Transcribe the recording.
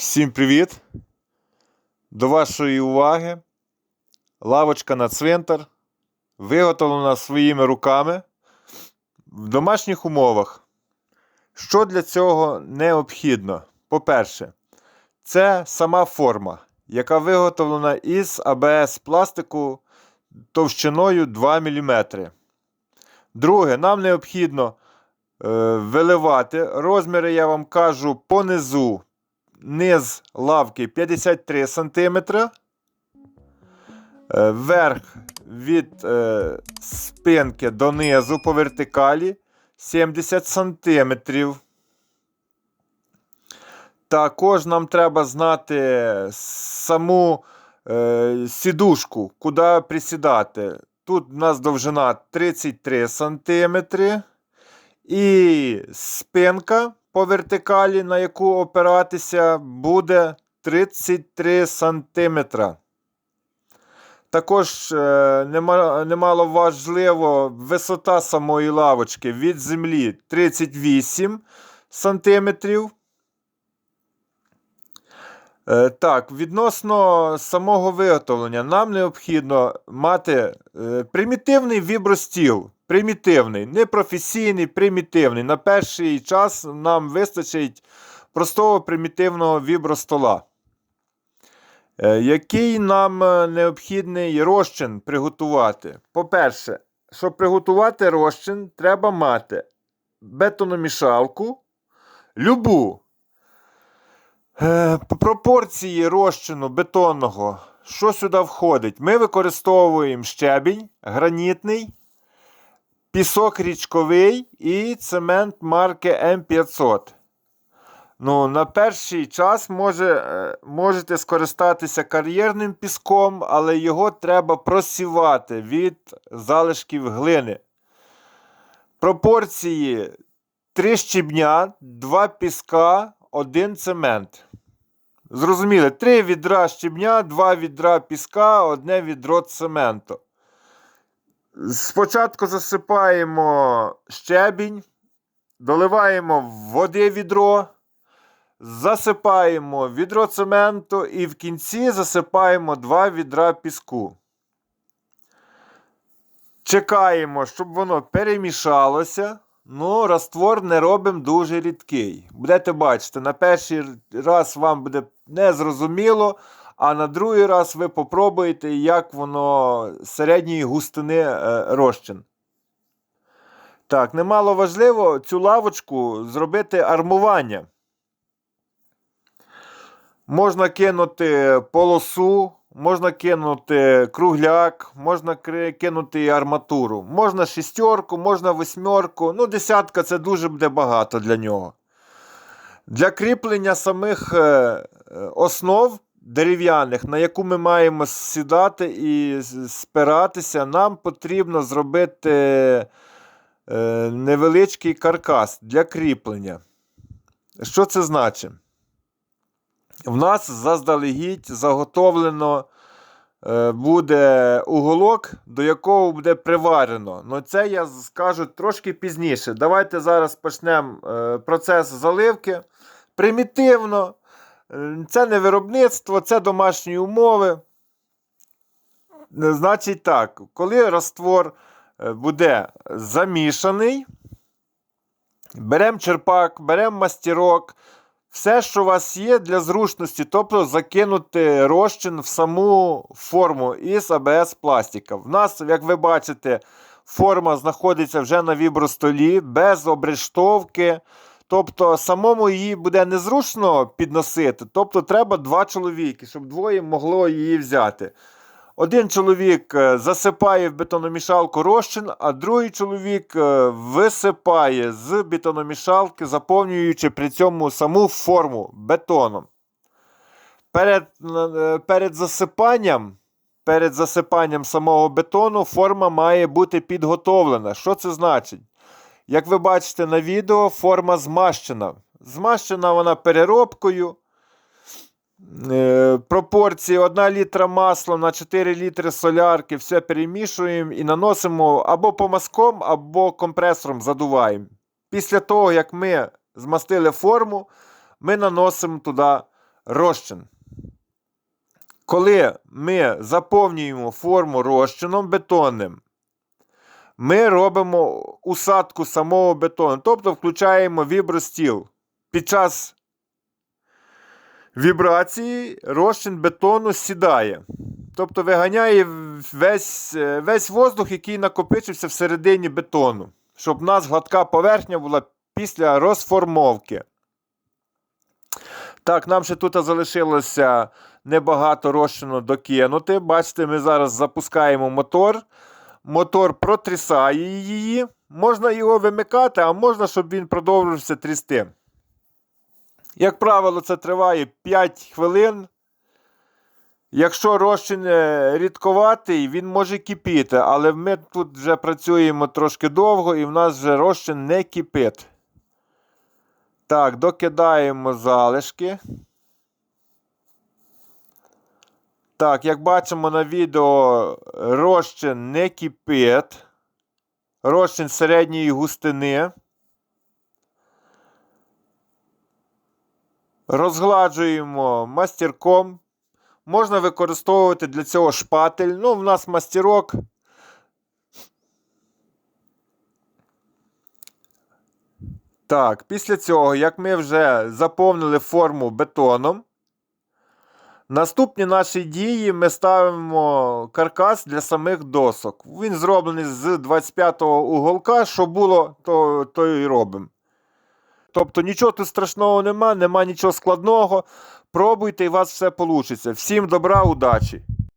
Всім привіт! До вашої уваги лавочка на цвинтар виготовлена своїми руками в домашніх умовах. Що для цього необхідно? По-перше, це сама форма, яка виготовлена із АБС пластику товщиною 2 мм. Друге, нам необхідно е, виливати. Розміри я вам кажу понизу низ лавки 53 см. Верх від е, спинки до низу по вертикалі 70 см. Також нам треба знати саму е, сідушку, куди присідати. Тут у нас довжина 33 см. І спинка по вертикалі, на яку опиратися, буде 33 см. Також е, немало важливо висота самої лавочки від землі 38 см. Е, так, відносно самого виготовлення, нам необхідно мати е, примітивний вібростіл. Примітивний, не професійний, примітивний. На перший час нам вистачить простого примітивного вібростола. Е, який нам е, необхідний розчин приготувати? По-перше, щоб приготувати розчин, треба мати бетономішалку, любу. Е, пропорції розчину бетонного, що сюди входить? Ми використовуємо щебінь, гранітний, пісок річковий і цемент марки М500. Ну, На перший час може, е, можете скористатися кар'єрним піском, але його треба просівати від залишків глини. Пропорції 3 щебня, 2 піска, 1 цемент. Зрозуміли, 3 відра щебня, 2 відра піска, 1 відро цементу. Спочатку засипаємо щебінь, доливаємо води відро, засипаємо відро цементу і в кінці засипаємо 2 відра піску. Чекаємо, щоб воно перемішалося. Ну, раствор не робимо дуже рідкий. Будете бачити, на перший раз вам буде незрозуміло, а на другий раз ви попробуєте, як воно середньої густини е, розчин. Так, немало важливо цю лавочку зробити армування. Можна кинути полосу, можна кинути кругляк, можна кинути арматуру. Можна шістерку, можна восьмерку. Ну, десятка це дуже буде багато для нього. Для кріплення самих е, основ дерев'яних, на яку ми маємо сідати і спиратися, нам потрібно зробити е, невеличкий каркас для кріплення. Що це значить? В нас заздалегідь заготовлено е, буде уголок, до якого буде приварено. Ну це я скажу трошки пізніше. Давайте зараз почнемо е, процес заливки. Примітивно. Е, це не виробництво, це домашні умови. Значить так, коли раствор буде замішаний, беремо черпак, беремо мастерок. Все, що у вас є для зручності, тобто закинути розчин в саму форму із АБС пластика. В нас, як ви бачите, форма знаходиться вже на вібростолі, без обрештовки. Тобто, самому її буде незручно підносити. Тобто, треба два чоловіки, щоб двоє могло її взяти. Один чоловік е, засипає в бетономішалку розчин, а другий чоловік е, висипає з бетономішалки, заповнюючи при цьому саму форму бетоном. Перед е, перед, засипанням перед засипанням самого бетону форма має бути підготовлена. Що це значить? Як ви бачите на відео, форма змащена. Змащена вона переробкою. Е, пропорції 1 літра масла на 4 літри солярки, все перемішуємо і наносимо або помазком, або компресором задуваємо. Після того, як ми змастили форму, ми наносимо туди розчин. Коли ми заповнюємо форму розчином бетонним, ми робимо усадку самого бетону, тобто включаємо вібростіл. Під час вібрації розчин бетону сідає. Тобто виганяє весь, е, весь воздух, який накопичився всередині бетону, щоб у нас гладка поверхня була після розформовки. Так, нам ще тут залишилося небагато розчину докинути. Бачите, ми зараз запускаємо мотор. Мотор протрясає її. Можна його вимикати, а можна, щоб він продовжувався трясти. Як правило, це триває 5 хвилин. Якщо розчин е, рідковатий, він може кипіти, але ми тут вже працюємо трошки довго і в нас вже розчин не кипить. Так, докидаємо залишки. Так, як бачимо на відео, розчин не кипить. Розчин середньої густини. Розгладжуємо мастерком. Можна використовувати для цього шпатель. Ну, в нас мастерок. Так, після цього, як ми вже заповнили форму бетоном, наступні наші дії ми ставимо каркас для самих досок. Він зроблений з 25-го уголка, що було, то, то і робимо. Тобто нічого тут страшного нема, нема нічого складного. Пробуйте і у вас все вийде. Всім добра, удачі!